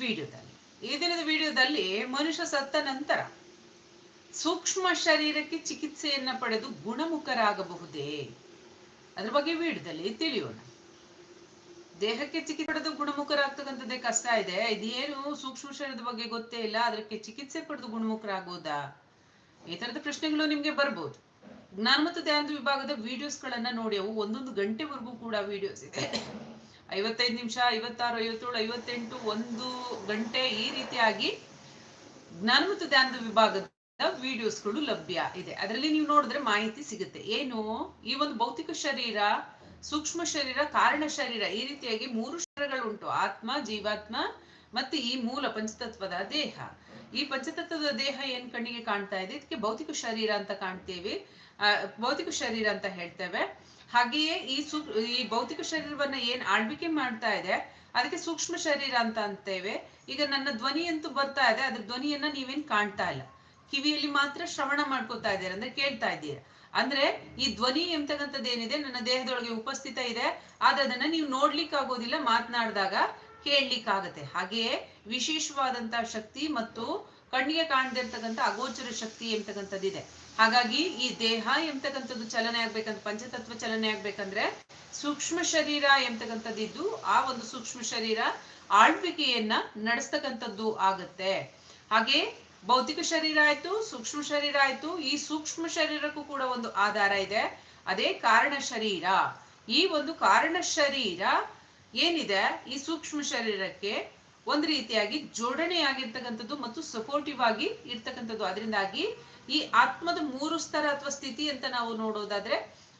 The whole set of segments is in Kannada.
ವಿಡಿಯೋದಲ್ಲಿ. ಈ ದಿನದ ವಿಡಿಯೋದಲ್ಲಿ ಮನುಷ್ಯ ಸತ್ತ ನಂತರ ಸೂಕ್ಷ್ಮ ಶರೀರಕ್ಕೆ ಚಿಕಿತ್ಸೆಯನ್ನ ಪಡೆದು ಗುಣಮುಖರಾಗಬಹುದೇ? ಅದ್ರ ಬಗ್ಗೆ ವಿಡಿಯೋದಲ್ಲಿ ತಿಳಿಯೋಣ. ದೇಹಕ್ಕೆ ಚಿಕಿತ್ಸೆ ಪಡೆದು ಗುಣಮುಖರಾಗ್ತಕ್ಕಂಥದ್ದೇ ಕಷ್ಟ ಇದೆ. ಇದೇನು ಸೂಕ್ಷ್ಮ ಶರೀರದ ಬಗ್ಗೆ ಗೊತ್ತೇ ಇಲ್ಲ. ಅದಕ್ಕೆ ಚಿಕಿತ್ಸೆ ಪಡೆದು ಗುಣಮುಖರಾಗೋದಾ? ಈ ತರದ ಪ್ರಶ್ನೆಗಳು ನಿಮ್ಗೆ ಬರ್ಬೋದು. ಜ್ಞಾನ ಮತ್ತು ಧ್ಯಾನದ ವಿಭಾಗದ ವಿಡಿಯೋಸ್ಗಳನ್ನ ನೋಡಿ ಅವು ಒಂದೊಂದು ಗಂಟೆವರೆಗೂ ಕೂಡ ವಿಡಿಯೋಸ್ ಇದೆ. ಐವತ್ತೈದು ನಿಮಿಷ, ಐವತ್ತಾರು, ಐವತ್ತೇಳು, ಐವತ್ತೆಂಟು, ಒಂದು ಗಂಟೆ ಈ ರೀತಿಯಾಗಿ ಜ್ಞಾನ ಮತ್ತು ಧ್ಯಾನದ ವಿಭಾಗದ ವಿಡಿಯೋಸ್ಗಳು ಲಭ್ಯ ಇದೆ. ಅದರಲ್ಲಿ ನೀವು ನೋಡಿದ್ರೆ ಮಾಹಿತಿ ಸಿಗುತ್ತೆ. ಏನು? ಈ ಒಂದು ಭೌತಿಕ ಶರೀರ, ಸೂಕ್ಷ್ಮ ಶರೀರ, ಕಾರಣ ಶರೀರ ಈ ರೀತಿಯಾಗಿ ಮೂರು ಶರೀರಗಳು ಉಂಟು. ಆತ್ಮ, ಜೀವಾತ್ಮ ಮತ್ತೆ ಈ ಮೂಲ ಪಂಚತತ್ವದ ದೇಹ. ಈ ಪಂಚತತ್ವದ ದೇಹ ಏನ್ ಕಣ್ಣಿಗೆ ಕಾಣ್ತಾ ಇದೆ? ಇದಕ್ಕೆ ಭೌತಿಕ ಶರೀರ ಅಂತ ಕಾಣ್ತೇವೆ. ಭೌತಿಕ ಶರೀರ ಅಂತ ಹೇಳ್ತೇವೆ. ಹಾಗೆಯೇ ಈ ಸೂ, ಈ ಭೌತಿಕ ಶರೀರವನ್ನ ಏನ್ ಆಳ್ವಿಕೆ ಮಾಡ್ತಾ ಇದೆ, ಅದಕ್ಕೆ ಸೂಕ್ಷ್ಮ ಶರೀರ ಅಂತ ಅಂತೇವೆ. ಈಗ ನನ್ನ ಧ್ವನಿ ಅಂತೂ ಬರ್ತಾ ಇದೆ, ಅದ್ರ ಧ್ವನಿಯನ್ನ ನೀವೇನ್ ಕಾಣ್ತಾ ಇಲ್ಲ. ಕಿವಿಯಲ್ಲಿ ಮಾತ್ರ ಶ್ರವಣ ಮಾಡ್ಕೋತಾ ಇದ್ದೀರಾ, ಅಂದ್ರೆ ಕೇಳ್ತಾ ಇದ್ದೀರಾ. ಅಂದ್ರೆ ಈ ಧ್ವನಿ ಎಂತಕ್ಕಂಥದ್ದು ಏನಿದೆ, ನನ್ನ ದೇಹದೊಳಗೆ ಉಪಸ್ಥಿತ ಇದೆ, ಆದ್ರೆ ಅದನ್ನ ನೀವು ನೋಡ್ಲಿಕ್ಕೆ ಆಗೋದಿಲ್ಲ, ಮಾತನಾಡಿದಾಗ ಕೇಳಲಿಕ್ಕಾಗತ್ತೆ. ಹಾಗೆಯೇ ವಿಶೇಷವಾದಂತಹ ಶಕ್ತಿ ಮತ್ತು ಕಣ್ಣಿಗೆ ಕಾಣದಿರ್ತಕ್ಕಂಥ ಅಗೋಚರ ಶಕ್ತಿ ಎಂತಕ್ಕಂಥದ್ದಿದೆ. ಹಾಗಾಗಿ ಈ ದೇಹ ಎಂತಕ್ಕಂಥದ್ದು ಚಲನೆ ಆಗ್ಬೇಕಂತ, ಪಂಚತತ್ವ ಚಲನೆ ಆಗ್ಬೇಕಂದ್ರೆ ಸೂಕ್ಷ್ಮ ಶರೀರ ಎಂತಕ್ಕಂಥದ್ದಿದ್ದು, ಆ ಒಂದು ಸೂಕ್ಷ್ಮ ಶರೀರ ಆಳ್ವಿಕೆಯನ್ನ ನಡೆಸ್ತಕ್ಕಂಥದ್ದು ಆಗತ್ತೆ. ಹಾಗೆ ಭೌತಿಕ ಶರೀರ ಆಯ್ತು, ಸೂಕ್ಷ್ಮ ಶರೀರ ಆಯ್ತು, ಈ ಸೂಕ್ಷ್ಮ ಶರೀರಕ್ಕೂ ಕೂಡ ಒಂದು ಆಧಾರ ಇದೆ. ಅದೇ ಕಾರಣ ಶರೀರ. ಈ ಒಂದು ಕಾರಣ ಶರೀರ ಏನಿದೆ? ಈ ಸೂಕ್ಷ್ಮ ಶರೀರಕ್ಕೆ ಒಂದು ರೀತಿಯಾಗಿ ಜೋಡಣೆಯಾಗಿರ್ತಕ್ಕಂಥದ್ದು ಮತ್ತು ಸಪೋರ್ಟಿವ್ ಆಗಿ ಇರ್ತಕ್ಕಂಥದ್ದು. ಅದರಿಂದಾಗಿ ಈ ಆತ್ಮದ ಮೂರು ಸ್ತರ ಅಥವಾ ಸ್ಥಿತಿ ಅಂತ ನಾವು ನೋಡೋದಾದ್ರೆ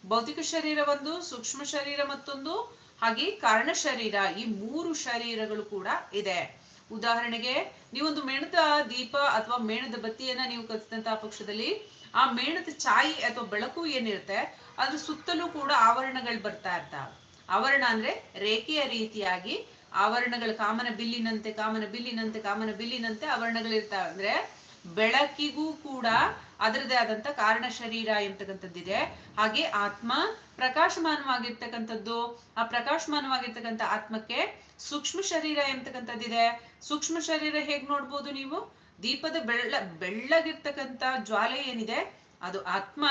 ಭೌತಿಕ ಶರೀರ ಒಂದು ಸೂಕ್ಷ್ಮ ಶರೀರ ಮತ್ತೊಂದು, ಹಾಗೆ ಕಾರಣ ಶರೀರ ಈ ಮೂರು ಶರೀರಗಳು ಕೂಡ ಇದೆ. ಉದಾಹರಣೆಗೆ ನೀವೊಂದು ಮೇಣದ ದೀಪ ಅಥವಾ ಮೇಣದ ಬತ್ತಿಯನ್ನ ನೀವು ಕಲಿಸಿದಂತಹ ಪಕ್ಷದಲ್ಲಿ ಆ ಮೇಣದ ಛಾಯಿ ಅಥವಾ ಬೆಳಕು ಏನಿರುತ್ತೆ ಅದ್ರ ಸುತ್ತಲೂ ಕೂಡ ಆವರಣಗಳು ಬರ್ತಾ ಇರ್ತಾವೆ ಆವರಣ ಅಂದ್ರೆ ರೇಖೆಯ ರೀತಿಯಾಗಿ ಆವರಣಗಳು ಕಾಮನ ಬಿಲ್ಲಿನಂತೆ ಕಾಮನ ಬಿಲ್ಲಿನಂತೆ ಕಾಮನ ಬಿಲ್ಲಿನಂತೆ ಆವರಣಗಳಿರ್ತಾವೆ. ಅಂದ್ರೆ ಬೆಳಕಿಗೂ ಕೂಡ ಅದರದೇ ಆದಂತ ಕಾರಣ ಶರೀರ ಇರ್ತಕ್ಕಂಥದ್ದಿದೆ ಹಾಗೆ ಆತ್ಮ ಪ್ರಕಾಶಮಾನವಾಗಿರ್ತಕ್ಕಂಥದ್ದು, ಆ ಪ್ರಕಾಶಮಾನವಾಗಿರ್ತಕ್ಕಂಥ ಆತ್ಮಕ್ಕೆ ಸೂಕ್ಷ್ಮ ಶರೀರ ಎಂತಕ್ಕಂಥದ್ದಿದೆ ಸೂಕ್ಷ್ಮ ಶರೀರ ಹೇಗ್ ನೋಡ್ಬೋದು ನೀವು? ದೀಪದ ಬೆಳ್ಳ, ಬೆಳ್ಳಗಿರ್ತಕ್ಕಂಥ ಜ್ವಾಲೆ ಏನಿದೆ? ಅದು ಆತ್ಮ.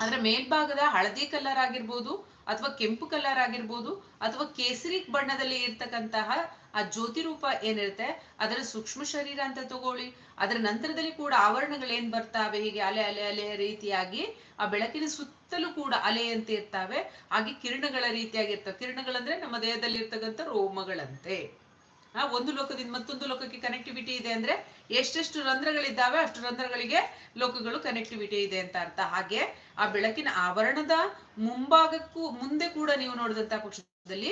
ಅದರ ಮೇಲ್ಭಾಗದ ಹಳದಿ ಕಲರ್ ಆಗಿರ್ಬೋದು ಅಥವಾ ಕೆಂಪು ಕಲರ್ ಆಗಿರ್ಬೋದು ಅಥವಾ ಕೇಸರಿ ಬಣ್ಣದಲ್ಲಿ ಇರ್ತಕ್ಕಂತಹ ಆ ಜ್ಯೋತಿ ರೂಪ ಏನಿರುತ್ತೆ, ಅದರ ಸೂಕ್ಷ್ಮ ಶರೀರ ಅಂತ ತಗೊಳ್ಳಿ, ಅದರ ನಂತರದಲ್ಲಿ ಕೂಡ ಆವರಣಗಳು ಏನ್ ಬರ್ತಾವೆ, ಹೀಗೆ ಅಲೆ ಅಲೆ ಅಲೆ ರೀತಿಯಾಗಿ ಆ ಬೆಳಕಿನ ಸುತ್ತಲೂ ಕೂಡ ಅಲೆ ಅಂತ ಇರ್ತಾವೆ. ಹಾಗೆ ಕಿರಣಗಳ ರೀತಿಯಾಗಿರ್ತವೆ ಕಿರಣಗಳಂದ್ರೆ ನಮ್ಮ ದೇಹದಲ್ಲಿ ಇರ್ತಕ್ಕಂಥ ರೋಮಗಳಂತೆ. ಒಂದು ಲೋಕದಿಂದ ಮತ್ತೊಂದು ಲೋಕಕ್ಕೆ ಕನೆಕ್ಟಿವಿಟಿ ಇದೆ ಅಂದ್ರೆ ಎಷ್ಟೆಷ್ಟು ರಂಧ್ರಗಳಿದ್ದಾವೆ ಅಷ್ಟು ರಂಧ್ರಗಳಿಗೆ ಲೋಕಗಳು ಕನೆಕ್ಟಿವಿಟಿ ಇದೆ ಅಂತ ಅರ್ಥ. ಹಾಗೆ ಆ ಬೆಳಕಿನ ಆವರಣದ ಮುಂಭಾಗಕ್ಕೂ ಮುಂದೆ ಕೂಡ ನೀವು ನೋಡಿದಂತಹ ಪಕ್ಷದಲ್ಲಿ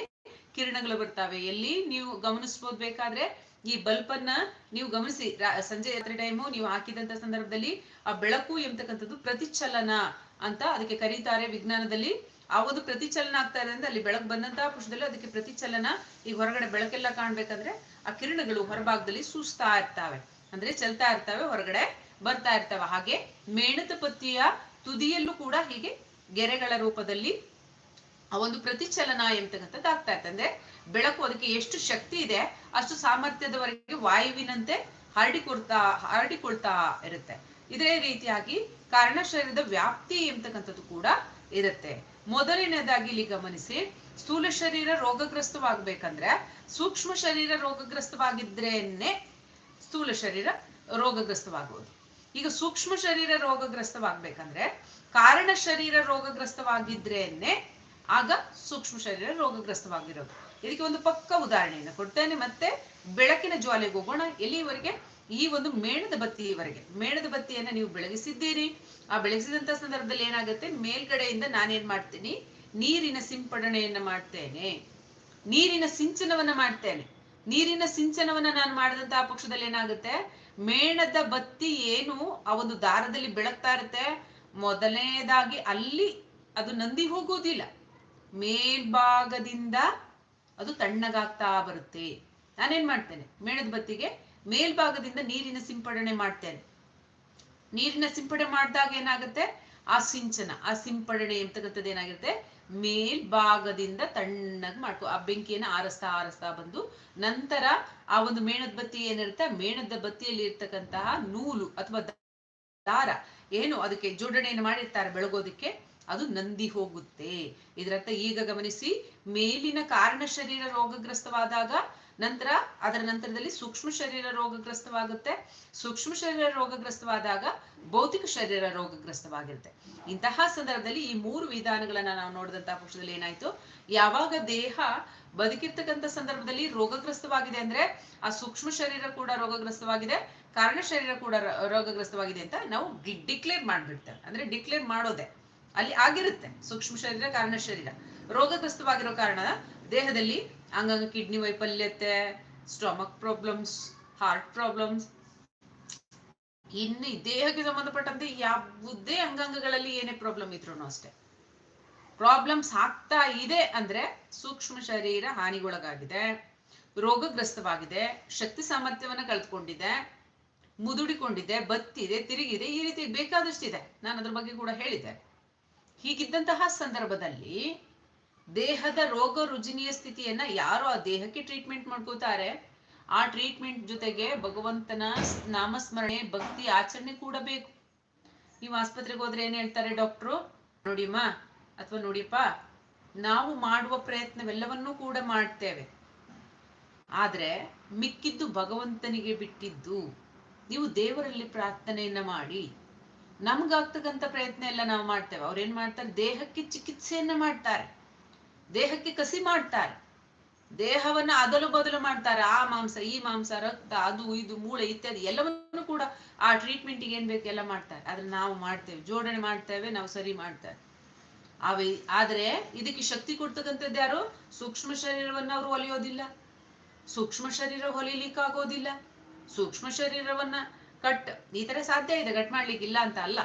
ಕಿರಣಗಳು ಬರ್ತಾವೆ. ಎಲ್ಲಿ ನೀವು ಗಮನಿಸ್ಬೋದು ಬೇಕಾದ್ರೆ ಈ ಬಲ್ಪ್ ಅನ್ನ ನೀವು ಗಮನಿಸಿ. ಸಂಜೆ ರಾತ್ರಿ ಟೈಮು ನೀವು ಹಾಕಿದಂತ ಸಂದರ್ಭದಲ್ಲಿ ಆ ಬೆಳಕು ಎಂತಕ್ಕಂಥದ್ದು ಪ್ರತಿಚಲನ ಅಂತ ಅದಕ್ಕೆ ಕರೀತಾರೆ ವಿಜ್ಞಾನದಲ್ಲಿ. ಆ ಒಂದು ಪ್ರತಿಚಲನ ಆಗ್ತಾ ಇದೆ ಅಂದ್ರೆ ಅಲ್ಲಿ ಬೆಳಕು ಬಂದಂತಹ ಪುಷ್ಪದಲ್ಲಿ ಅದಕ್ಕೆ ಪ್ರತಿಚಲನ ಈ ಹೊರಗಡೆ ಬೆಳಕೆಲ್ಲ ಕಾಣ್ಬೇಕಂದ್ರೆ ಆ ಕಿರಣಗಳು ಹೊರಭಾಗದಲ್ಲಿ ಸೂಸ್ತಾ ಇರ್ತಾವೆ. ಅಂದ್ರೆ ಚಲ್ತಾ ಇರ್ತಾವೆ, ಹೊರಗಡೆ ಬರ್ತಾ ಇರ್ತಾವೆ. ಹಾಗೆ ಮೇಣದ ಪತ್ತಿಯ ತುದಿಯಲ್ಲೂ ಕೂಡ ಹೀಗೆ ಗೆರೆಗಳ ರೂಪದಲ್ಲಿ ಆ ಒಂದು ಪ್ರತಿಚಲನ ಎಂತಕ್ಕಂಥದ್ದು ಆಗ್ತಾ ಇರ್ತದೆ. ಅಂದ್ರೆ ಬೆಳಕು ಅದಕ್ಕೆ ಎಷ್ಟು ಶಕ್ತಿ ಇದೆ, ಅಷ್ಟು ಸಾಮರ್ಥ್ಯದವರೆಗೆ ವಾಯುವಿನಂತೆ ಹರಡಿಕೊಳ್ತಾ ಹರಡಿಕೊಳ್ತಾ ಇರುತ್ತೆ. ಇದೇ ರೀತಿಯಾಗಿ ಕಾರಣ ಶರೀರದ ವ್ಯಾಪ್ತಿ ಎಂತಕ್ಕಂಥದ್ದು ಕೂಡ ಇರುತ್ತೆ. ಮೊದಲನೇದಾಗಿ ಇಲ್ಲಿ ಗಮನಿಸಿ, ಸ್ಥೂಲ ಶರೀರ ರೋಗಗ್ರಸ್ತವಾಗ್ಬೇಕಂದ್ರೆ, ಸೂಕ್ಷ್ಮ ಶರೀರ ರೋಗಗ್ರಸ್ತವಾಗಿದ್ರೇನೆ ಸ್ಥೂಲ ಶರೀರ ರೋಗಗ್ರಸ್ತವಾಗುವುದು. ಈಗ ಸೂಕ್ಷ್ಮ ಶರೀರ ರೋಗಗ್ರಸ್ತವಾಗ್ಬೇಕಂದ್ರೆ, ಕಾರಣ ಶರೀರ ರೋಗಗ್ರಸ್ತವಾಗಿದ್ರೇನೆ ಆಗ ಸೂಕ್ಷ್ಮ ಶರೀರ ರೋಗಗ್ರಸ್ತವಾಗಿರೋದು. ಇದಕ್ಕೆ ಒಂದು ಪಕ್ಕ ಉದಾಹರಣೆಯನ್ನು ಕೊಡ್ತೇನೆ. ಮತ್ತೆ ಬೆಳಕಿನ ಜ್ವಾಲೆಗೆ ಹೋಗೋಣ ಎಲ್ಲಿವರೆಗೆ ಈ ಒಂದು ಮೇಣದ ಬತ್ತಿಯವರೆಗೆ, ಮೇಣದ ಬತ್ತಿಯನ್ನ ನೀವು ಬೆಳಗಿಸಿದ್ದೀರಿ. ಆ ಬೆಳಗಿಸಿದಂತ ಸಂದರ್ಭದಲ್ಲಿ ಏನಾಗುತ್ತೆ? ಮೇಲ್ಗಡೆಯಿಂದ ನಾನೇನ್ ಮಾಡ್ತೀನಿ? ನೀರಿನ ಸಿಂಪಡಣೆಯನ್ನ ಮಾಡ್ತೇನೆ. ನೀರಿನ ಸಿಂಚನವನ್ನ ಮಾಡ್ತೇನೆ. ನೀರಿನ ಸಿಂಚನವನ್ನ ನಾನು ಮಾಡಿದಂತಹ ಪಕ್ಷದಲ್ಲಿ ಏನಾಗುತ್ತೆ? ಮೇಣದ ಬತ್ತಿ ಏನು ಆ ಒಂದು ದಾರದಲ್ಲಿ ಬೆಳಗ್ತಾ ಇರುತ್ತೆ. ಮೊದಲನೇದಾಗಿ ಅಲ್ಲಿ ಅದು ನಂದಿ ಹೋಗೋದಿಲ್ಲ ಮೇಲ್ಭಾಗದಿಂದ ಅದು ತಣ್ಣಗಾಗ್ತಾ ಬರುತ್ತೆ. ನಾನೇನ್ ಮಾಡ್ತೇನೆ? ಮೇಣದ ಬತ್ತಿಗೆ ಮೇಲ್ಭಾಗದಿಂದ ನೀರಿನ ಸಿಂಪಡಣೆ ಮಾಡ್ತೇನೆ. ನೀರಿನ ಸಿಂಪಡಣೆ ಮಾಡಿದಾಗ ಏನಾಗುತ್ತೆ? ಆ ಸಿಂಚನ, ಆ ಸಿಂಪಡಣೆ ಎಂತಕ್ಕಂಥದ್ದು ಏನಾಗಿರುತ್ತೆ? ಮೇಲ್ಭಾಗದಿಂದ ತಣ್ಣಗೆ ಮಾಡ್ಕೊ, ಆ ಬೆಂಕಿಯನ್ನು ಆರಿಸ್ತಾ ಆರಿಸ್ತಾ ಬಂದು ನಂತರ ಆ ಒಂದು ಮೇಣದ ಬತ್ತಿ ಏನಿರುತ್ತೆ? ಆ ಮೇಣದ ಬತ್ತಿಯಲ್ಲಿ ಇರ್ತಕ್ಕಂತಹ ನೂಲು ಅಥವಾ ದಾರ, ಏನು ಅದಕ್ಕೆ ಜೋಡಣೆಯನ್ನು ಮಾಡಿರ್ತಾರೆ ಬೆಳಗೋದಕ್ಕೆ, ಅದು ನಂದಿ ಹೋಗುತ್ತೆ. ಇದರರ್ಥ ಈಗ ಗಮನಿಸಿ, ಮೇಲಿನ ಕಾರಣ ಶರೀರ ರೋಗಗ್ರಸ್ತವಾದಾಗ ನಂತರ ಅದರ ನಂತರದಲ್ಲಿ ಸೂಕ್ಷ್ಮ ಶರೀರ ರೋಗಗ್ರಸ್ತವಾಗುತ್ತೆ. ಸೂಕ್ಷ್ಮ ಶರೀರ ರೋಗಗ್ರಸ್ತವಾದಾಗ ಭೌತಿಕ ಶರೀರ ರೋಗಗ್ರಸ್ತವಾಗಿರುತ್ತೆ. ಇಂತಹ ಸಂದರ್ಭದಲ್ಲಿ ಈ ಮೂರು ವಿಧಾನಗಳನ್ನ ನಾವು ನೋಡಿದಂತಹ ಪಕ್ಷದಲ್ಲಿ ಏನಾಯ್ತು? ಯಾವಾಗ ದೇಹ ಬದುಕಿರ್ತಕ್ಕಂಥ ಸಂದರ್ಭದಲ್ಲಿ ರೋಗಗ್ರಸ್ತವಾಗಿದೆ ಅಂದ್ರೆ ಆ ಸೂಕ್ಷ್ಮ ಶರೀರ ಕೂಡ ರೋಗಗ್ರಸ್ತವಾಗಿದೆ, ಕಾರಣ ಶರೀರ ಕೂಡ ರೋಗಗ್ರಸ್ತವಾಗಿದೆ ಅಂತ ನಾವು ಡಿಕ್ಲೇರ್ ಮಾಡ್ಬಿಡ್ತೇವೆ. ಅಂದ್ರೆ ಡಿಕ್ಲೇರ್ ಮಾಡೋದೆ. ಅಲ್ಲಿ ಆಗಿರುತ್ತೆ ಸೂಕ್ಷ್ಮ ಶರೀರ, ಕಾರಣ ಶರೀರ. ರೋಗಗ್ರಸ್ತವಾಗಿರೋ ಕಾರಣ ದೇಹದಲ್ಲಿ ಅಂಗಾಂಗ ಕಿಡ್ನಿ ವೈಫಲ್ಯತೆ ಸ್ಟಮಕ್ ಪ್ರಾಬ್ಲಮ್ಸ್ ಹಾರ್ಟ್ ಪ್ರಾಬ್ಲಮ್ಸ್ ಇನ್ನು ದೇಹಕ್ಕೆ ಸಂಬಂಧಪಟ್ಟಂತೆ ಯಾವುದೇ ಅಂಗಾಂಗಗಳಲ್ಲಿ ಏನೇ ಪ್ರಾಬ್ಲಮ್ ಇದ್ರು ಅಷ್ಟೇ. ಪ್ರಾಬ್ಲಮ್ಸ್ ಆಗ್ತಾ ಇದೆ ಅಂದ್ರೆ ಸೂಕ್ಷ್ಮ ಶರೀರ ಹಾನಿಗೊಳಗಾಗಿದೆ, ರೋಗಗ್ರಸ್ತವಾಗಿದೆ, ಶಕ್ತಿ ಸಾಮರ್ಥ್ಯವನ್ನ ಕಳೆದುಕೊಂಡಿದೆ, ಮುದುಡಿಕೊಂಡಿದೆ, ಬತ್ತಿದೆ, ತಿರುಗಿದೆ, ಈ ರೀತಿ ಬೇಕಾದಷ್ಟಿದೆ. ನಾನು ಅದ್ರ ಬಗ್ಗೆ ಕೂಡ ಹೇಳಿದ್ದೆ ಹೀಗಿದ್ದಂತಹ ಸಂದರ್ಭದಲ್ಲಿ ದೇಹದ ರೋಗ ರುಜಿನಿಯ ಸ್ಥಿತಿಯನ್ನ ಯಾರು ಆ ದೇಹಕ್ಕೆ ಟ್ರೀಟ್ಮೆಂಟ್ ಮಾಡ್ಕೋತಾರೆ. ಆ ಟ್ರೀಟ್ಮೆಂಟ್ ಜೊತೆಗೆ ಭಗವಂತನ ನಾಮಸ್ಮರಣೆ, ಭಕ್ತಿ, ಆಚರಣೆ ಕೂಡ ಬೇಕು. ನೀವು ಆಸ್ಪತ್ರೆಗೆ ಹೋದ್ರೆ ಏನ್ ಹೇಳ್ತಾರೆ ಡಾಕ್ಟ್ರು? ನೋಡಿಮ್ಮ ಅಥವಾ ನೋಡಿಪ್ಪ ನಾವು ಮಾಡುವ ಪ್ರಯತ್ನವೆಲ್ಲವನ್ನೂ ಕೂಡ ಮಾಡ್ತೇವೆ. ಆದ್ರೆ ಮಿಕ್ಕಿದ್ದು ಭಗವಂತನಿಗೆ ಬಿಟ್ಟಿದ್ದು. ನೀವು ದೇವರಲ್ಲಿ ಪ್ರಾರ್ಥನೆಯನ್ನ ಮಾಡಿ. ನಮ್ಗಾಗ್ತಕ್ಕಂಥ ಪ್ರಯತ್ನ ಎಲ್ಲ ನಾವು ಮಾಡ್ತೇವೆ. ಅವ್ರೇನ್ ಮಾಡ್ತಾರೆ? ದೇಹಕ್ಕೆ ಚಿಕಿತ್ಸೆಯನ್ನ ಮಾಡ್ತಾರೆ. ದೇಹಕ್ಕೆ ಕಸಿ ಮಾಡ್ತಾರೆ. ದೇಹವನ್ನ ಅದಲು ಬದಲು ಮಾಡ್ತಾರೆ. ಆ ಮಾಂಸ, ಈ ಮಾಂಸ, ರಕ್ತ, ಅದು, ಇದು, ಮೂಳೆ ಇತ್ಯಾದಿ ಎಲ್ಲವನ್ನು ಕೂಡ ಆ ಟ್ರೀಟ್ಮೆಂಟಿಗೆ ಏನ್ ಬೇಕು ಎಲ್ಲ ಮಾಡ್ತಾರೆ. ಆದ್ರೆ ನಾವು ಮಾಡ್ತೇವೆ. ಜೋಡಣೆ ಮಾಡ್ತೇವೆ, ನಾವು ಸರಿ ಮಾಡ್ತೇವೆ. ಅವೆ, ಆದ್ರೆ ಇದಕ್ಕೆ ಶಕ್ತಿ ಕೊಡ್ತಕ್ಕಂಥದ್ದು ಯಾರು? ಸೂಕ್ಷ್ಮ ಶರೀರವನ್ನ ಅವರು ಹೊಲಿಯೋದಿಲ್ಲ ಸೂಕ್ಷ್ಮ ಶರೀರ ಹೊಲಿಲಿಕ್ಕಾಗೋದಿಲ್ಲ. ಸೂಕ್ಷ್ಮ ಶರೀರವನ್ನ ಕಟ್, ಈ ತರ ಸಾಧ್ಯ ಇದೆ. ಕಟ್ ಮಾಡ್ಲಿಕ್ಕೆ ಇಲ್ಲ ಅಂತ ಅಲ್ಲ.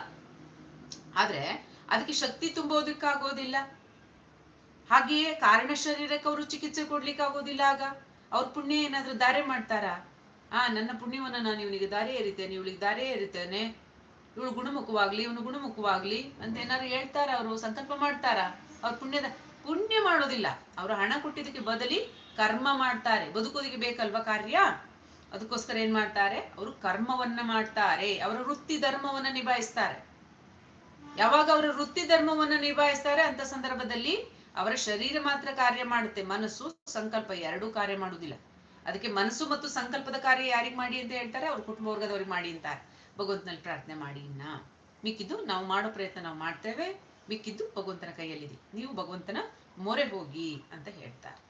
ಆದ್ರೆ ಅದಕ್ಕೆ ಶಕ್ತಿ ತುಂಬೋದಕ್ಕಾಗೋದಿಲ್ಲ. ಹಾಗೆಯೇ ಕಾರಣ ಶರೀರಕ್ಕೆ ಅವರು ಚಿಕಿತ್ಸೆ ಕೊಡ್ಲಿಕ್ಕೆ ಆಗೋದಿಲ್ಲ ಆಗ. ಅವ್ರ ಪುಣ್ಯ ಏನಾದ್ರೂ ದಾರೆ ಮಾಡ್ತಾರಾ? ಆ, ನನ್ನ ಪುಣ್ಯವನ್ನ ನಾನು ಇವನಿಗೆ ದಾರಿ ಏರಿತೇನೆ, ಇವಳಿಗೆ ದಾರಿ ಏರಿತೇನೆ. ಇವಳು ಗುಣಮುಖವಾಗ್ಲಿ, ಇವನು ಗುಣಮುಖವಾಗ್ಲಿ ಅಂತ ಏನಾದ್ರು ಹೇಳ್ತಾರ ಅವರು? ಸಂಕಲ್ಪ ಮಾಡ್ತಾರ? ಅವ್ರ ಪುಣ್ಯದ, ಪುಣ್ಯ ಮಾಡೋದಿಲ್ಲ. ಅವರು ಹಣ ಕೊಟ್ಟಿದ್ದಕ್ಕೆ ಬದಲಿ ಕರ್ಮ ಮಾಡ್ತಾರೆ. ಬದುಕೋದಿಗೆ ಬೇಕಲ್ವಾ ಕಾರ್ಯ? ಅದಕ್ಕೋಸ್ಕರ ಏನ್ ಮಾಡ್ತಾರೆ? ಅವರು ಕರ್ಮವನ್ನ ಮಾಡ್ತಾರೆ. ಅವರ ವೃತ್ತಿ ಧರ್ಮವನ್ನ ನಿಭಾಯಿಸ್ತಾರೆ. ಯಾವಾಗ ಅವರ ವೃತ್ತಿ ಧರ್ಮವನ್ನ ನಿಭಾಯಿಸ್ತಾರೆ ಅಂತ ಸಂದರ್ಭದಲ್ಲಿ ಅವರ ಶರೀರ ಮಾತ್ರ ಕಾರ್ಯ ಮಾಡುತ್ತೆ, ಮನಸ್ಸು, ಸಂಕಲ್ಪ, ಎರಡೂ ಕಾರ್ಯ ಮಾಡುವುದಿಲ್ಲ. ಅದಕ್ಕೆ ಮನಸ್ಸು ಮತ್ತು ಸಂಕಲ್ಪದ ಕಾರ್ಯ ಯಾರಿಗೆ ಮಾಡಿ ಅಂತ ಹೇಳ್ತಾರೆ? ಅವ್ರ ಕುಟುಂಬ ವರ್ಗದವ್ರಿಗೆ ಮಾಡಿ ಅಂತಾರೆ ಭಗವಂತನಲ್ಲಿ ಪ್ರಾರ್ಥನೆ ಮಾಡಿ ಇನ್ನ. ಮಿಕ್ಕಿದ್ದು ನಾವು ಮಾಡೋ ಪ್ರಯತ್ನ ನಾವು ಮಾಡ್ತೇವೆ, ಮಿಕ್ಕಿದ್ದು ಭಗವಂತನ ಕೈಯಲ್ಲಿದೆ. ನೀವು ಭಗವಂತನ ಮೊರೆ ಹೋಗಿ ಅಂತ ಹೇಳ್ತಾರೆ.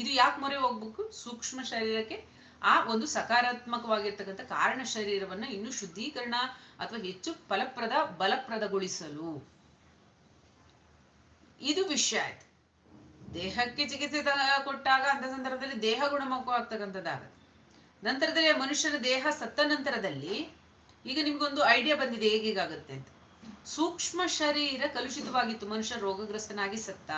ಇದು ಯಾಕೆ ಮೊರೆ ಹೋಗ್ಬೇಕು? ಸೂಕ್ಷ್ಮ ಶರೀರಕ್ಕೆ ಆ ಒಂದು ಸಕಾರಾತ್ಮಕವಾಗಿರ್ತಕ್ಕಂಥ ಕಾರಣ ಶರೀರವನ್ನ ಇನ್ನೂ ಶುದ್ಧೀಕರಣ ಅಥವಾ ಹೆಚ್ಚು ಫಲಪ್ರದ, ಬಲಪ್ರದಗೊಳಿಸಲು. ಇದು ವಿಷಯ ಆಯ್ತು. ದೇಹಕ್ಕೆ ಚಿಕಿತ್ಸೆ ಕೊಟ್ಟಾಗ ಅಂತ ಸಂದರ್ಭದಲ್ಲಿ ದೇಹ ಗುಣಮುಖವಾಗ್ತಕ್ಕಂಥದ್ದಾಗುತ್ತೆ ನಂತರದಲ್ಲಿ ಮನುಷ್ಯನ ದೇಹ ಸತ್ತ ನಂತರದಲ್ಲಿ ಈಗ ನಿಮ್ಗೊಂದು ಐಡಿಯಾ ಬಂದಿದೆ ಹೇಗೀಗಾಗುತ್ತೆ ಅಂತ. ಸೂಕ್ಷ್ಮ ಶರೀರ ಕಲುಷಿತವಾಗಿತ್ತು. ಮನುಷ್ಯ ರೋಗಗ್ರಸ್ತನಾಗಿ ಸತ್ತ.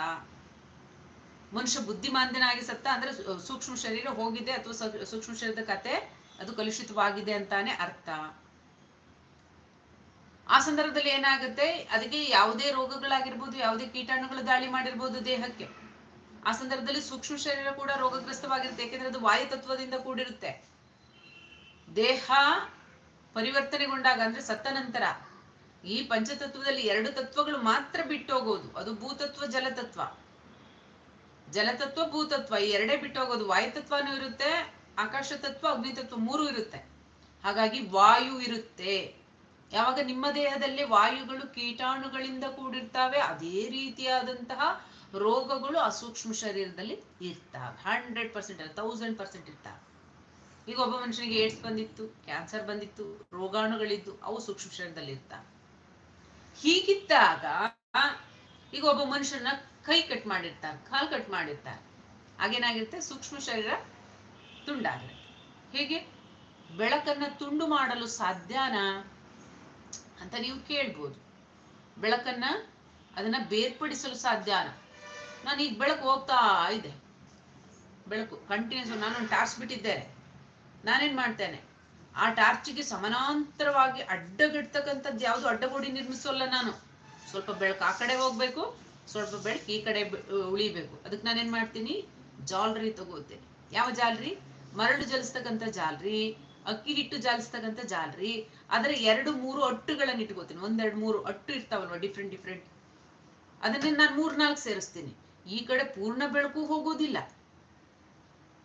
ಮನುಷ್ಯ ಬುದ್ಧಿಮಾಂದ್ಯನಾಗಿ ಸತ್ತ. ಅಂದ್ರೆ ಸೂಕ್ಷ್ಮ ಶರೀರ ಹೋಗಿದೆ ಅಥವಾ ಸೂಕ್ಷ್ಮ ಶರೀರದ ಕತೆ, ಅದು ಕಲುಷಿತವಾಗಿದೆ ಅಂತಾನೆ ಅರ್ಥ. ಆ ಸಂದರ್ಭದಲ್ಲಿ ಏನಾಗುತ್ತೆ? ಅದಕ್ಕೆ ಯಾವುದೇ ರೋಗಗಳಾಗಿರ್ಬೋದು, ಯಾವುದೇ ಕೀಟಾಣುಗಳು ದಾಳಿ ಮಾಡಿರ್ಬೋದು ದೇಹಕ್ಕೆ. ಆ ಸಂದರ್ಭದಲ್ಲಿ ಸೂಕ್ಷ್ಮ ಶರೀರ ಕೂಡ ರೋಗಗ್ರಸ್ತವಾಗಿರುತ್ತೆ, ಏಕೆಂದ್ರೆ ಅದು ವಾಯು ತತ್ವದಿಂದ ಕೂಡಿರುತ್ತೆ. ದೇಹ ಪರಿವರ್ತನೆಗೊಂಡಾಗ, ಅಂದ್ರೆ ಸತ್ತ ನಂತರ, ಈ ಪಂಚತತ್ವದಲ್ಲಿ ಎರಡು ತತ್ವಗಳು ಮಾತ್ರ ಬಿಟ್ಟೋಗೋದು. ಅದು ಭೂತತ್ವ, ಜಲತತ್ವ. ಜಲತತ್ವ, ಭೂತತ್ವ, ಈ ಎರಡೇ ಬಿಟ್ಟೋಗೋದು. ವಾಯುತತ್ವನೂ ಇರುತ್ತೆ, ಆಕಾಶ ತತ್ವ, ಅಗ್ನಿ ತತ್ವ ಮೂರು ಇರುತ್ತೆ. ಹಾಗಾಗಿ ವಾಯು ಇರುತ್ತೆ. ಯಾವಾಗ ನಿಮ್ಮ ದೇಹದಲ್ಲಿ ವಾಯುಗಳು ಕೀಟಾಣುಗಳಿಂದ ಕೂಡಿರ್ತಾವೆ, ಅದೇ ರೀತಿಯಾದಂತಹ ರೋಗಗಳು ಆ ಸೂಕ್ಷ್ಮ ಶರೀರದಲ್ಲಿ ಇರ್ತಾವೆ. ಹಂಡ್ರೆಡ್ ಪರ್ಸೆಂಟ್ ತೌಸಂಡ್ ಪರ್ಸೆಂಟ್ ಇರ್ತಾವೆ. ಈಗ ಒಬ್ಬ ಮನುಷ್ಯನಿಗೆ ಏಡ್ಸ್ ಬಂದಿತ್ತು ಕ್ಯಾನ್ಸರ್ ಬಂದಿತ್ತು, ರೋಗಾಣುಗಳಿದ್ದು, ಅವು ಸೂಕ್ಷ್ಮ ಶರೀರದಲ್ಲಿ ಇರ್ತಾವೆ. ಹೀಗಿದ್ದಾಗ ಈಗ ಒಬ್ಬ ಮನುಷ್ಯನ ಕೈ ಕಟ್ ಮಾಡಿರ್ತಾರೆ ಕಾಲ್ ಕಟ್ ಮಾಡಿರ್ತಾರೆ ಹಾಗೇನಾಗಿರುತ್ತೆ? ಸೂಕ್ಷ್ಮ ಶರೀರ ತುಂಡಾಗಿರುತ್ತೆ. ಹೇಗೆ? ಬೆಳಕನ್ನ ತುಂಡು ಮಾಡಲು ಸಾಧ್ಯನಾ? ಅಂತ ನೀವು ಕೇಳ್ಬೋದು. ಬೆಳಕನ್ನ ಅದನ್ನ ಬೇರ್ಪಡಿಸಲು ಸಾಧ್ಯನಾ ನಾನು ಈಗ ಬೆಳಕು ಹೋಗ್ತಾ ಇದೆ. ಬೆಳಕು ಕಂಟಿನ್ಯೂಸ್ ನಾನೊಂದು ಟಾರ್ಚ್ ಬಿಟ್ಟಿದ್ದೇನೆ ನಾನೇನ್ ಮಾಡ್ತೇನೆ? ಆ ಟಾರ್ಚಿಗೆ ಸಮಾನಾಂತರವಾಗಿ ಅಡ್ಡಗಿಡ್ತಕ್ಕಂಥದ್ದು ಯಾವುದು? ಅಡ್ಡಗೋಡಿ ನಿರ್ಮಿಸೋಲ್ಲ ನಾನು. ಸ್ವಲ್ಪ ಬೆಳಕು ಆ ಕಡೆ ಹೋಗ್ಬೇಕು, ಸ್ವಲ್ಪ ಬೆಳಕು ಈ ಕಡೆ ಉಳಿಬೇಕು. ಅದಕ್ಕೆ ನಾನೇನ್ ಮಾಡ್ತೀನಿ? ಜಾಲ್ರಿ ತಗೋತೇನೆ. ಯಾವ ಜಾಲ್ರಿ? ಮರಳು ಜಲಿಸ್ತಕ್ಕಂಥ ಜಾಲ್ರಿ. ಅಕ್ಕಿ ಹಿಟ್ಟು ಜಾಲಿಸ್ತಕ್ಕಂಥ ಜಾಲ್ರಿ. ಅದರ ಎರಡು ಮೂರು ಅಟ್ಟುಗಳನ್ನ ಇಟ್ಕೋತೀನಿ. ಒಂದೆರಡು ಮೂರು ಅಟ್ಟು ಇರ್ತಾವಲ್ವ ಡಿಫ್ರೆಂಟ್ ಡಿಫ್ರೆಂಟ್ ಅದನ್ನ ನಾನು ಮೂರ್ ನಾಲ್ಕು ಸೇರಿಸ್ತೀನಿ. ಈ ಕಡೆ ಪೂರ್ಣ ಬೆಳಕು ಹೋಗೋದಿಲ್ಲ.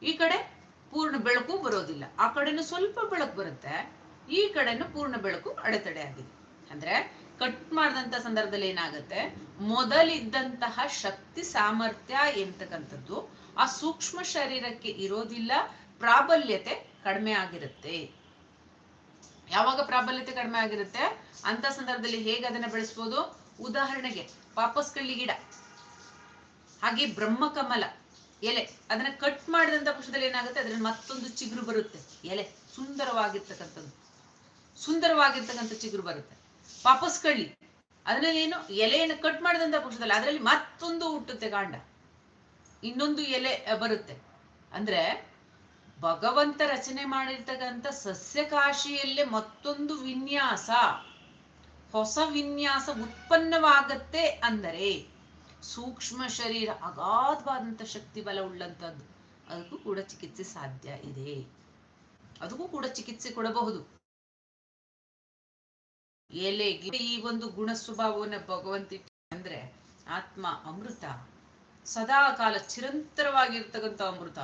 ಈ ಕಡೆ ಪೂರ್ಣ ಬೆಳಕು ಬರೋದಿಲ್ಲ. ಆ ಕಡೆನೂ ಸ್ವಲ್ಪ ಬೆಳಕು ಬರುತ್ತೆ. ಈ ಕಡೆನೂ ಪೂರ್ಣ ಬೆಳಕು ಅಡೆತಡೆ ಆಗಿದೆ. ಅಂದ್ರೆ ಕಟ್ ಮಾಡಿದಂತ ಸಂದರ್ಭದಲ್ಲಿ ಏನಾಗುತ್ತೆ? ಮೊದಲಿದ್ದಂತಹ ಶಕ್ತಿ, ಸಾಮರ್ಥ್ಯ ಎಂತಕ್ಕಂಥದ್ದು ಆ ಸೂಕ್ಷ್ಮ ಶರೀರಕ್ಕೆ ಇರೋದಿಲ್ಲ. ಪ್ರಾಬಲ್ಯತೆ ಕಡಿಮೆ ಆಗಿರುತ್ತೆ. ಯಾವಾಗ ಪ್ರಾಬಲ್ಯತೆ ಕಡಿಮೆ ಆಗಿರುತ್ತೆ? ಅಂತ ಸಂದರ್ಭದಲ್ಲಿ ಹೇಗೆ ಅದನ್ನ ಬೆಳೆಸ್ಬೋದು? ಉದಾಹರಣೆಗೆ ಪಾಪಸ್ ಕಳ್ಳಿ ಗಿಡ, ಹಾಗೆ ಬ್ರಹ್ಮಕಮಲ, ಎಲೆ, ಅದನ್ನ ಕಟ್ ಮಾಡಿದಂತ ಪಕ್ಷದಲ್ಲಿ ಏನಾಗುತ್ತೆ? ಅದ್ರ ಮತ್ತೊಂದು ಚಿಗುರು ಬರುತ್ತೆ. ಎಲೆ, ಸುಂದರವಾಗಿರ್ತಕ್ಕಂಥದ್ದು. ಸುಂದರವಾಗಿರ್ತಕ್ಕಂಥ ಚಿಗುರು ಬರುತ್ತೆ. ಪಾಪಸ್ ಕಳ್ಳಿ ಅದರಲ್ಲಿ ಏನು? ಎಲೆಯನ್ನು ಕಟ್ ಮಾಡಿದಂತ ಪಕ್ಷದಲ್ಲಿ ಅದರಲ್ಲಿ ಮತ್ತೊಂದು ಹುಟ್ಟುತ್ತೆ ಕಾಂಡ. ಇನ್ನೊಂದು ಎಲೆ ಬರುತ್ತೆ. ಅಂದ್ರೆ ಭಗವಂತ ರಚನೆ ಮಾಡಿರ್ತಕ್ಕಂಥ ಸಸ್ಯಕಾಶಿಯಲ್ಲೇ ಮತ್ತೊಂದು ವಿನ್ಯಾಸ, ಹೊಸ ವಿನ್ಯಾಸ ಉತ್ಪನ್ನವಾಗತ್ತೆ ಅಂದರೆ ಸೂಕ್ಷ್ಮ ಶರೀರ, ಅಗಾಧವಾದಂಥ ಶಕ್ತಿ ಬಲ ಉಳ್ಳಂಥದ್ದು. ಅದಕ್ಕೂ ಕೂಡ ಚಿಕಿತ್ಸೆ ಸಾಧ್ಯ ಇದೆ. ಅದಕ್ಕೂ ಕೂಡ ಚಿಕಿತ್ಸೆ ಕೊಡಬಹುದು. ಎಲೆಗೆ ಈ ಒಂದು ಗುಣ ಸ್ವಭಾವವನ್ನು ಭಗವಂತ ಅಂದ್ರೆ ಆತ್ಮ ಅಮೃತ. ಸದಾ ಕಾಲ ಚಿರಂತರವಾಗಿರ್ತಕ್ಕಂಥ ಅಮೃತ.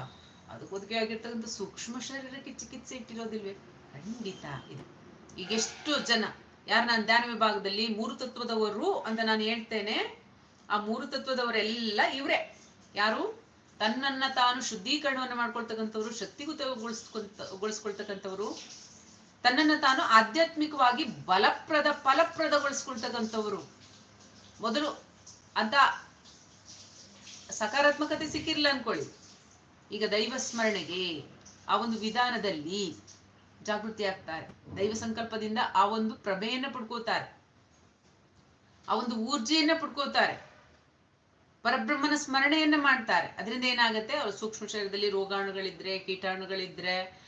ಅದಕ್ಕೊದಕ್ಕೆ ಆಗಿರ್ತಕ್ಕಂಥ ಸೂಕ್ಷ್ಮ ಶರೀರಕ್ಕೆ ಚಿಕಿತ್ಸೆ ಇಟ್ಟಿರೋದಿಲ್ವೇ? ಖಂಡಿತ ಇದೆ. ಈಗ ಎಷ್ಟು ಜನ, ಯಾರು ನಾನು ಧ್ಯಾನ ವಿಭಾಗದಲ್ಲಿ ಮೂರು ತತ್ವದವರು ಅಂತ ನಾನು ಹೇಳ್ತೇನೆ, ಆ ಮೂರು ತತ್ವದವರೆಲ್ಲ ಇವರೇ. ಯಾರು? ತನ್ನನ್ನ ತಾನು ಶುದ್ಧೀಕರಣವನ್ನ ಮಾಡ್ಕೊಳ್ತಕ್ಕಂಥವ್ರು ಶಕ್ತಿಗುತಗೊಳಿಸ್ಕೊಳ್ತಕ್ಕಂಥವ್ರು ತನ್ನನ್ನ ತಾನು ಆಧ್ಯಾತ್ಮಿಕವಾಗಿ ಬಲಪ್ರದ, ಫಲಪ್ರದಗೊಳಿಸ್ಕೊಳ್ತಕ್ಕಂಥವ್ರು. ಮೊದಲು ಅಂತ ಸಕಾರಾತ್ಮಕತೆ ಸಿಕ್ಕಿರ್ಲಿಲ್ಲ ಅನ್ಕೊಳ್ಳಿ. ಈಗ ದೈವ ಸ್ಮರಣೆಗೆ ಆ ಒಂದು ವಿಧಾನದಲ್ಲಿ ಜಾಗೃತಿ ಆಗ್ತಾರೆ. ದೈವ ಸಂಕಲ್ಪದಿಂದ ಆ ಒಂದು ಪ್ರಭೆಯನ್ನ ಪಡ್ಕೋತಾರೆ. ಆ ಒಂದು ಊರ್ಜೆಯನ್ನ ಪಡ್ಕೋತಾರೆ. ಪರಬ್ರಹ್ಮನ ಸ್ಮರಣೆಯನ್ನ ಮಾಡ್ತಾರೆ. ಅದರಿಂದ ಏನಾಗುತ್ತೆ? ಅವ್ರ ಸೂಕ್ಷ್ಮ ಶರೀರದಲ್ಲಿ ರೋಗಾಣುಗಳಿದ್ರೆ, ಕೀಟಾಣುಗಳಿದ್ರೆ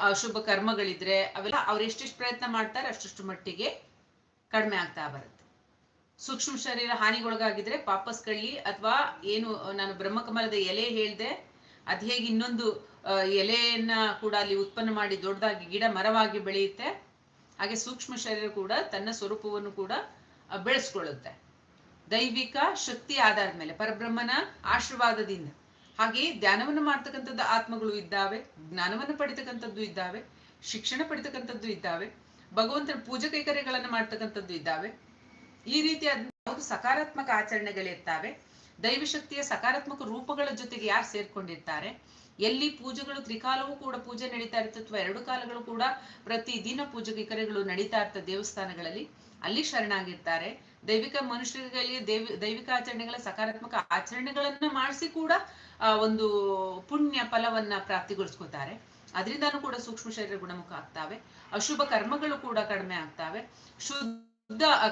ಅಶುಭ ಕರ್ಮಗಳಿದ್ರೆ ಅವೆಲ್ಲ ಅವ್ರು ಎಷ್ಟೆಷ್ಟು ಪ್ರಯತ್ನ ಮಾಡ್ತಾರೆ ಅಷ್ಟಷ್ಟು ಮಟ್ಟಿಗೆ ಕಡಿಮೆ ಆಗ್ತಾ ಬರುತ್ತೆ. ಸೂಕ್ಷ್ಮ ಶರೀರ ಹಾನಿಗೊಳಗಾಗಿದ್ರೆ ಪಾಪಸ್ ಕಳ್ಳಿ ಅಥವಾ ಏನು, ನಾನು ಬ್ರಹ್ಮಕಮಲದ ಎಲೆ ಹೇಳ್ದೆ ಅದ್ ಹೇಗೆ ಇನ್ನೊಂದು ಎಲೆಯನ್ನ ಕೂಡ ಅಲ್ಲಿ ಉತ್ಪನ್ನ ಮಾಡಿ ದೊಡ್ಡದಾಗಿ ಗಿಡ ಮರವಾಗಿ ಬೆಳೆಯುತ್ತೆ, ಹಾಗೆ ಸೂಕ್ಷ್ಮ ಶರೀರ ಕೂಡ ತನ್ನ ಸ್ವರೂಪವನ್ನು ಕೂಡ ಬೆಳೆಸ್ಕೊಳ್ಳುತ್ತೆ. ದೈವಿಕ ಶಕ್ತಿ ಆಧಾರದ ಮೇಲೆ, ಪರಬ್ರಹ್ಮನ ಆಶೀರ್ವಾದದಿಂದ. ಹಾಗೆ ಧ್ಯಾನವನ್ನು ಮಾಡ್ತಕ್ಕಂಥದ್ದು ಆತ್ಮಗಳು ಇದ್ದಾವೆ, ಜ್ಞಾನವನ್ನು ಪಡಿತಕ್ಕಂಥದ್ದು ಇದ್ದಾವೆ, ಶಿಕ್ಷಣ ಪಡಿತಕ್ಕಂಥದ್ದು ಇದ್ದಾವೆ, ಭಗವಂತನ ಪೂಜಾ ಕೈಕರ್ಯಗಳನ್ನು ಮಾಡ್ತಕ್ಕಂಥದ್ದು ಇದ್ದಾವೆ. ಈ ರೀತಿಯಾದ ಸಕಾರಾತ್ಮಕ ಆಚರಣೆಗಳಿರ್ತಾವೆ ದೈವಶಕ್ತಿಯ ಸಕಾರಾತ್ಮಕ ರೂಪಗಳ ಜೊತೆಗೆ ಯಾರು ಸೇರ್ಕೊಂಡಿರ್ತಾರೆ? ಎಲ್ಲಿ ಪೂಜೆಗಳು, ತ್ರಿಕಾಲವೂ ಕೂಡ ಪೂಜೆ ನಡೀತಾ ಇರ್ತದೆ ಅಥವಾ ಎರಡು ಕಾಲಗಳು ಕೂಡ ಪ್ರತಿ ದಿನ ಪೂಜೆ ಕೈಕರ್ಯಗಳು ನಡೀತಾ ಇರ್ತದೆ ದೇವಸ್ಥಾನಗಳಲ್ಲಿ, ಅಲ್ಲಿ ಶರಣಾಗಿರ್ತಾರೆ. ದೈವಿಕ ಮನುಷ್ಯರಿಗೆ ದೇವಿ, ದೈವಿಕ ಆಚರಣೆಗಳ ಸಕಾರಾತ್ಮಕ ಆಚರಣೆಗಳನ್ನ ಮಾಡಿಸಿ ಕೂಡ, ಆ, ಒಂದು ಪುಣ್ಯ ಫಲವನ್ನ ಪ್ರಾಪ್ತಿಗೊಳಿಸ್ಕೊತಾರೆ ಅದರಿಂದಾನು ಕೂಡ ಸೂಕ್ಷ್ಮ ಶರೀರ ಗುಣಮುಖ ಆಗ್ತಾವೆ. ಅಶುಭ ಕರ್ಮಗಳು ಕೂಡ ಕಡಿಮೆ ಆಗ್ತಾವೆ. ಶುದ್ಧ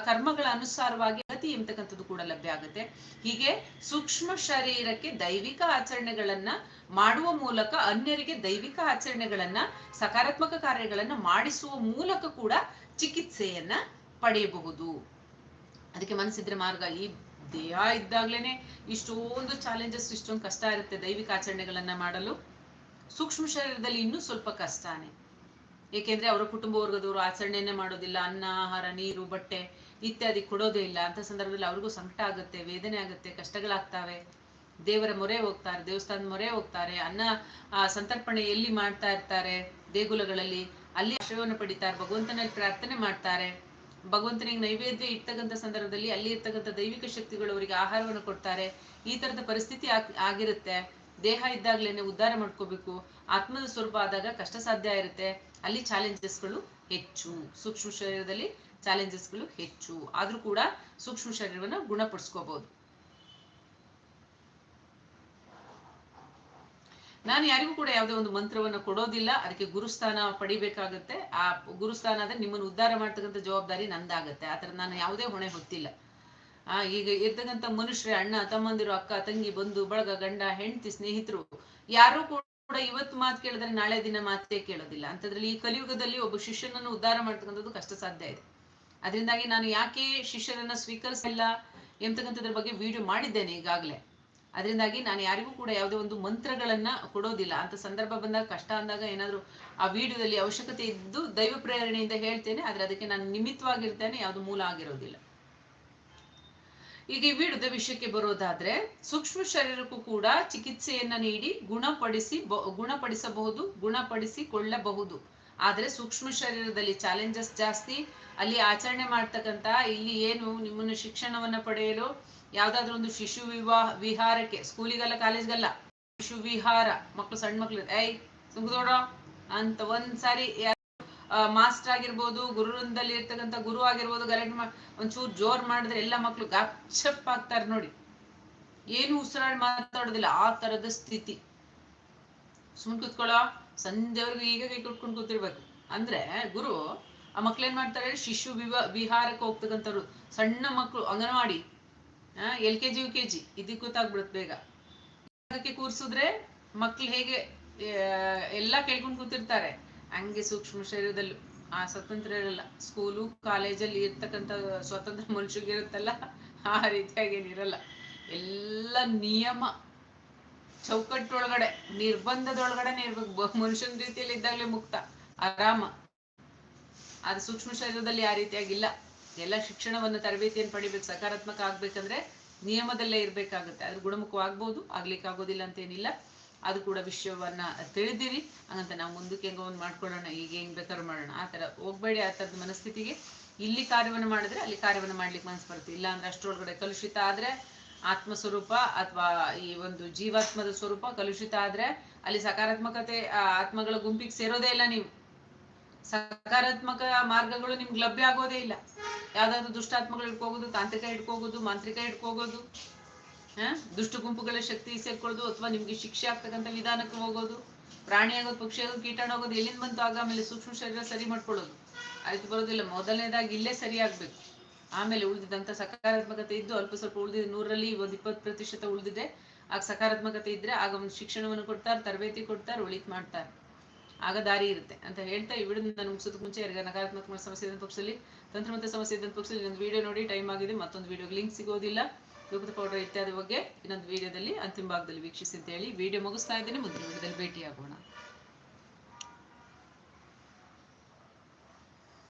ಕರ್ಮಗಳ ಅನುಸಾರವಾಗಿ ಗತಿ ಎಂಬತಕ್ಕಂಥದ್ದು ಕೂಡ ಲಭ್ಯ ಆಗುತ್ತೆ. ಹೀಗೆ ಸೂಕ್ಷ್ಮ ಶರೀರಕ್ಕೆ ದೈವಿಕ ಆಚರಣೆಗಳನ್ನ ಮಾಡುವ ಮೂಲಕ ಅನ್ಯರಿಗೆ ದೈವಿಕ ಆಚರಣೆಗಳನ್ನ, ಸಕಾರಾತ್ಮಕ ಕಾರ್ಯಗಳನ್ನ ಮಾಡಿಸುವ ಮೂಲಕ ಕೂಡ ಚಿಕಿತ್ಸೆಯನ್ನ ಪಡೆಯಬಹುದು. ಅದಕ್ಕೆ ಮನಸ್ಸಿದ್ರೆ ಮಾರ್ಗ, ಈ ದೇಹ ಇದ್ದಾಗ್ಲೇನೆ ಇಷ್ಟೊಂದು ಚಾಲೆಂಜಸ್ ಇಷ್ಟೊಂದು ಕಷ್ಟ ಇರುತ್ತೆ ದೈವಿಕ ಆಚರಣೆಗಳನ್ನ ಮಾಡಲು. ಸೂಕ್ಷ್ಮ ಶರೀರದಲ್ಲಿ ಇನ್ನೂ ಸ್ವಲ್ಪ ಕಷ್ಟನೇ. ಏಕೆಂದ್ರೆ ಅವರ ಕುಟುಂಬ ವರ್ಗದವರು ಆಚರಣೆಯನ್ನೇ ಮಾಡೋದಿಲ್ಲ ಅನ್ನ ಆಹಾರ ನೀರು ಬಟ್ಟೆ ಇತ್ಯಾದಿ ಕೊಡೋದೇ ಇಲ್ಲ. ಅಂತ ಸಂದರ್ಭದಲ್ಲಿ ಅವ್ರಿಗೂ ಸಂಕಟ ಆಗುತ್ತೆ ವೇದನೆ ಆಗುತ್ತೆ ಕಷ್ಟಗಳಾಗ್ತಾವೆ. ದೇವರ ಮೊರೆ ಹೋಗ್ತಾರೆ ದೇವಸ್ಥಾನದ ಮೊರೆ ಹೋಗ್ತಾರೆ. ಅನ್ನ ಆ, ಸಂತರ್ಪಣೆ ಎಲ್ಲಿ ಮಾಡ್ತಾ ಇರ್ತಾರೆ? ದೇಗುಲಗಳಲ್ಲಿ ಅಲ್ಲಿ ಆಶ್ರಯವನ್ನು ಪಡಿತಾರೆ ಭಗವಂತನಲ್ಲಿ ಪ್ರಾರ್ಥನೆ ಮಾಡ್ತಾರೆ. ಭಗವಂತನಿಗೆ ನೈವೇದ್ಯ ಇರ್ತಕ್ಕಂಥ ಸಂದರ್ಭದಲ್ಲಿ ಅಲ್ಲಿ ಇರ್ತಕ್ಕಂಥ ದೈವಿಕ ಶಕ್ತಿಗಳು ಅವರಿಗೆ ಆಹಾರವನ್ನು ಕೊಡ್ತಾರೆ. ಈ ತರದ ಪರಿಸ್ಥಿತಿ ಆಗ್- ಆಗಿರುತ್ತೆ. ದೇಹ ಇದ್ದಾಗ್ಲೇನೆ ಉದ್ಧಾರ ಮಾಡ್ಕೋಬೇಕು. ಆತ್ಮದ ಸ್ವರೂಪ ಆದಾಗ ಕಷ್ಟ ಸಾಧ್ಯ ಇರುತ್ತೆ. ಅಲ್ಲಿ ಚಾಲೆಂಜಸ್ಗಳು ಹೆಚ್ಚು. ಸೂಕ್ಷ್ಮ ಶರೀರದಲ್ಲಿ ಚಾಲೆಂಜಸ್ಗಳು ಹೆಚ್ಚು. ಆದ್ರೂ ಕೂಡ ಸೂಕ್ಷ್ಮ ಶರೀರವನ್ನ ಗುಣಪಡಿಸ್ಕೋಬಹುದು. ನಾನು ಯಾರಿಗೂ ಕೂಡ ಯಾವುದೇ ಒಂದು ಮಂತ್ರವನ್ನು ಕೊಡೋದಿಲ್ಲ. ಅದಕ್ಕೆ ಗುರುಸ್ಥಾನ ಪಡಿಬೇಕಾಗತ್ತೆ. ಆ ಗುರುಸ್ಥಾನ ಆದ್ರೆ ನಿಮ್ಮನ್ನು ಉದ್ಧಾರ ಮಾಡ್ತಕ್ಕಂಥ ಜವಾಬ್ದಾರಿ ನಂದಾಗತ್ತೆ. ಆತರ ನಾನು ಯಾವುದೇ ಹೊಣೆ ಹೊತ್ತಿಲ್ಲ. ಆ, ಈಗ ಇರ್ತಕ್ಕಂಥ ಮನುಷ್ಯರೇ, ಅಣ್ಣ, ತಮ್ಮಂದಿರು, ಅಕ್ಕ, ತಂಗಿ, ಬಂಧು, ಬಳಗ, ಗಂಡ, ಹೆಂಡತಿ, ಸ್ನೇಹಿತರು, ಯಾರು ಕೂಡ ಇವತ್ತು ಮಾತು ಕೇಳಿದ್ರೆ ನಾಳೆ ದಿನ ಮಾತೇ ಕೇಳೋದಿಲ್ಲ. ಅಂತದ್ರಲ್ಲಿ ಈ ಕಲಿಯುಗದಲ್ಲಿ ಒಬ್ಬ ಶಿಷ್ಯನನ್ನು ಉದ್ಧಾರ ಮಾಡ್ತಕ್ಕಂಥದ್ದು ಕಷ್ಟ ಸಾಧ್ಯ ಇದೆ. ಅದರಿಂದಾಗಿ ನಾನು ಯಾಕೆ ಶಿಷ್ಯನನ್ನ ಸ್ವೀಕರಿಸಿಲ್ಲ ಎಂತಕ್ಕಂಥದ್ರ ಬಗ್ಗೆ ವಿಡಿಯೋ ಮಾಡಿದ್ದೇನೆ ಈಗಾಗಲೇ. ಅದರಿಂದಾಗಿ ನಾನು ಯಾರಿಗೂ ಕೂಡ ಯಾವುದೇ ಒಂದು ಮಂತ್ರಗಳನ್ನ ಕೊಡೋದಿಲ್ಲ. ಅಂತ ಸಂದರ್ಭ ಬಂದಾಗ, ಕಷ್ಟ ಅಂದಾಗ ಏನಾದರೂ ಆ ವಿಡಿಯೋದಲ್ಲಿ ಅವಶ್ಯಕತೆ ಇದ್ದು ದೈವ ಪ್ರೇರಣೆಯಿಂದ ಹೇಳ್ತೇನೆ. ಆದ್ರೆ ಅದಕ್ಕೆ ನಾನು ನಿಮಿತ್ತವಾಗಿರ್ತೇನೆ, ಯಾವುದು ಮೂಲ ಆಗಿರೋದಿಲ್ಲ. ಈಗ ಈ ವಿಡಿಯೋದ ವಿಷಯಕ್ಕೆ ಬರೋದಾದ್ರೆ ಸೂಕ್ಷ್ಮ ಶರೀರಕ್ಕೂ ಕೂಡ ಚಿಕಿತ್ಸೆಯನ್ನ ನೀಡಿ ಗುಣಪಡಿಸಿ ಗುಣಪಡಿಸಬಹುದು, ಗುಣಪಡಿಸಿಕೊಳ್ಳಬಹುದು. ಆದ್ರೆ ಸೂಕ್ಷ್ಮ ಶರೀರದಲ್ಲಿ ಚಾಲೆಂಜಸ್ ಜಾಸ್ತಿ. ಅಲ್ಲಿ ಆಚರಣೆ ಮಾಡ್ತಕ್ಕಂತ ಇಲ್ಲಿ ಏನು ನಿಮ್ಮನ್ನು ಶಿಕ್ಷಣವನ್ನ ಪಡೆಯಲು ಯಾವ್ದಾದ್ರು ಒಂದು ಶಿಶು ವಿವಾಹ, ವಿಹಾರಕ್ಕೆ, ಸ್ಕೂಲಿಗಲ್ಲ, ಕಾಲೇಜ್ಗಲ್ಲ, ಶಿಶು ವಿಹಾರ ಮಕ್ಕಳು ಸಣ್ಣ ಮಕ್ಳು, ಏಯ್ ಸುಮ್ದೋಡ ಅಂತ ಒಂದ್ ಸಾರಿ ಮಾಸ್ಟರ್ ಆಗಿರ್ಬೋದು ಗುರುವೃಂದಲ್ಲಿ ಇರ್ತಕ್ಕಂಥ ಗುರು ಆಗಿರ್ಬೋದು, ಗಲಾಟೆ ಮಾ, ಒಂಚೂರು ಜೋರ್ ಮಾಡಿದ್ರೆ ಎಲ್ಲ ಮಕ್ಳು ಗಪ್ಚಪ್ ಆಗ್ತಾರೆ ನೋಡಿ. ಏನು ಉಸಿರಾಡಿ ಮಾತಾಡೋದಿಲ್ಲ, ಆ ತರದ ಸ್ಥಿತಿ. ಸುಮ್ಮನೆ ಕೂತ್ಕೊಳ್ಳೋ, ಸಂಜೆವರೆಗೂ ಈಗ ಕೈ ಕುಟ್ಕೊಂಡು ಕೂತಿರ್ಬೇಕು. ಅಂದ್ರೆ ಗುರು, ಆ ಮಕ್ಳು ಏನ್ ಮಾಡ್ತಾರೆ, ಶಿಶು ವಿವಾ, ವಿಹಾರಕ್ಕೆ ಹೋಗ್ತಕ್ಕಂಥವ್ರು. ಸಣ್ಣ ಮಕ್ಕಳು anganwadi L K G, U K G, ಇದಕ್ಕೆ ಗೊತ್ತಾಗ್ಬಿಡುತ್ತೆ ಬೇಗ. ಅದಕ್ಕೆ ಕೂರ್ಸಿದ್ರೆ ಮಕ್ಳು ಹೇಗೆ ಎಲ್ಲ ಕೇಳ್ಕೊಂಡು ಕೂತಿರ್ತಾರೆ. ಹಂಗೆ ಸೂಕ್ಷ್ಮ ಶರೀರದಲ್ಲೂ, ಆ ಸ್ವತಂತ್ರ ಇರಲ್ಲ. ಸ್ಕೂಲು ಕಾಲೇಜಲ್ಲಿ ಇರ್ತಕ್ಕಂಥ ಸ್ವತಂತ್ರ ಮನುಷ್ಯಗೆ ಇರುತ್ತಲ್ಲ ಆ ರೀತಿಯಾಗಿ ಏನಿರಲ್ಲ ಎಲ್ಲ ನಿಯಮ, ಚೌಕಟ್ಟೊಳಗಡೆ ನಿರ್ಬಂಧದೊಳಗಡೆನೆ ಇರ್ಬೇಕು ಮನುಷ್ಯನ ರೀತಿಯಲ್ಲಿ ಇದ್ದಾಗಲೇ ಮುಕ್ತ, ಆರಾಮ. ಅದು ಸೂಕ್ಷ್ಮ ಶರೀರದಲ್ಲಿ ಆ ರೀತಿಯಾಗಿಲ್ಲ. ಎಲ್ಲ ಶಿಕ್ಷಣವನ್ನು ತರಬೇತಿಯನ್ನು ಪಡಿಬೇಕು, ಸಕಾರಾತ್ಮಕ ಆಗ್ಬೇಕಂದ್ರೆ ನಿಯಮದಲ್ಲೇ ಇರ್ಬೇಕಾಗುತ್ತೆ. ಅದ್ರ ಗುಣಮುಖವಾಗ್ಬೋದು ಆಗ್ಲಿಕ್ಕೆ ಆಗೋದಿಲ್ಲ ಅಂತ ಏನಿಲ್ಲ ಅದು ಕೂಡ ವಿಷಯವನ್ನ ತಿಳಿದಿರಿ. ಹಂಗಂತ ನಾವು ಮುಂದಕ್ಕೆ ಹೆಂಗೋ ಒಂದು ಮಾಡ್ಕೊಳ್ಳೋಣ, ಈಗ ಹೆಂಗ್ ಬೇಕಾದ್ರೂ ಮಾಡೋಣ. ಆ ತರ ಹೋಗ್ಬೇಡಿ ಆ ಥರದ ಮನಸ್ಥಿತಿಗೆ. ಇಲ್ಲಿ ಕಾರ್ಯವನ್ನು ಮಾಡಿದ್ರೆ ಅಲ್ಲಿ ಕಾರ್ಯವನ್ನು ಮಾಡ್ಲಿಕ್ಕೆ ಮನಸ್ಸು ಬರುತ್ತೆ. ಇಲ್ಲ ಅಂದ್ರೆ ಅಷ್ಟರೊಳಗಡೆ ಕಲುಷಿತ ಆದ್ರೆ ಆತ್ಮ ಸ್ವರೂಪ ಅಥವಾ ಈ ಒಂದು ಜೀವಾತ್ಮದ ಸ್ವರೂಪ ಕಲುಷಿತ ಆದ್ರೆ ಅಲ್ಲಿ ಸಕಾರಾತ್ಮಕತೆ, ಆ, ಆತ್ಮಗಳ ಗುಂಪಿಗೆ ಸೇರೋದೇ ಇಲ್ಲ ನೀವು. ಸಕಾರಾತ್ಮಕ ಮಾರ್ಗಗಳು ನಿಮ್ಗೆ ಲಭ್ಯ ಆಗೋದೇ ಇಲ್ಲ. ಯಾವ್ದಾದ್ರು ದುಷ್ಟಾತ್ಮಗಳು ಹಿಡ್ಕೋಗೋದು ತಾಂತ್ರಿಕ ಹಿಡ್ಕೋಗೋದು ಮಾಂತ್ರಿಕ ಹಿಡ್ಕೋಗೋದು ದುಷ್ಟ ಗುಂಪುಗಳ ಶಕ್ತಿ ಸೇರ್ಕೊಳ್ಳೋದು ಅಥವಾ ನಿಮ್ಗೆ ಶಿಕ್ಷೆ ಆಗ್ತಕ್ಕಂಥ ವಿಧಾನಕ್ಕೆ ಹೋಗೋದು, ಪ್ರಾಣಿ ಆಗೋದು ಪಕ್ಷಿ ಆಗೋದು ಕೀಟಾಣು ಆಗೋದು, ಎಲ್ಲಿಂದ ಬಂತು, ಆಗ ಆಮೇಲೆ ಸೂಕ್ಷ್ಮ ಶರೀರ ಸರಿ ಮಾಡ್ಕೊಳ್ಳೋದು. ಆಯ್ತು, ಬರೋದಿಲ್ಲ. ಮೊದಲನೇದಾಗಿ ಇಲ್ಲೇ ಸರಿ ಆಗ್ಬೇಕು. ಆಮೇಲೆ ಉಳಿದಿದ್ದಂತ ಸಕಾರಾತ್ಮಕತೆ ಇದ್ದು ಅಲ್ಪ ಸ್ವಲ್ಪ ಉಳಿದಿದೆ. ನೂರಲ್ಲಿ ಒಂದು ಇಪ್ಪತ್ತು ಪ್ರತಿಶತ ಉಳಿದಿದೆ. ಆಗ ಸಕಾರಾತ್ಮಕತೆ ಇದ್ರೆ ಆಗ ಒಂದು ಶಿಕ್ಷಣವನ್ನು ಕೊಡ್ತಾರೆ, ತರಬೇತಿ ಕೊಡ್ತಾರೆ ಉಳಿತ್ ಮಾಡ್ತಾರೆ. ಆಗ ದಾರಿ ಇರುತ್ತೆ ಅಂತ ಹೇಳ್ತಾ ಈ ವಿಡಿಯೋ ನಾನು ಮುಗಿಸೋದಕ್ಕೆ ಮುಂಚೆ ಯಾರಿಗ ನಕಾರಾತ್ಮಕ ಸಮಸ್ಯೆ ಇದ್ದ ಪಕ್ಷದಲ್ಲಿ ತಂತ್ರ ಮತ್ತೆ ಸಮಸ್ಯೆ ಇದ್ದ ಪಕ್ಷದಲ್ಲಿ ಒಂದು ವಿಡಿಯೋ ನೋಡಿ, ಟೈಮ್ ಆಗಿದೆ. ಮತ್ತೊಂದು ವಿಡಿಯೋ ಲಿಂಕ್ ಸಿಗೋದಿಲ್ಲ. ಧೂಪದ ಪೌಡರ್ ಇತ್ಯಾದಿ ಬಗ್ಗೆ ಇನ್ನೊಂದು ವಿಡಿಯೋದಲ್ಲಿ ಅಂತಿಮ ಭಾಗದಲ್ಲಿ ವೀಕ್ಷಿಸಿ ಅಂತ ಹೇಳಿ ವಿಡಿಯೋ ಮುಗಿಸ್ತಾ ಇದ್ದೇನೆ, ಮುಂದಿನ ವಿಡಿಯೋದಲ್ಲಿ ಭೇಟಿಯಾಗೋಣ.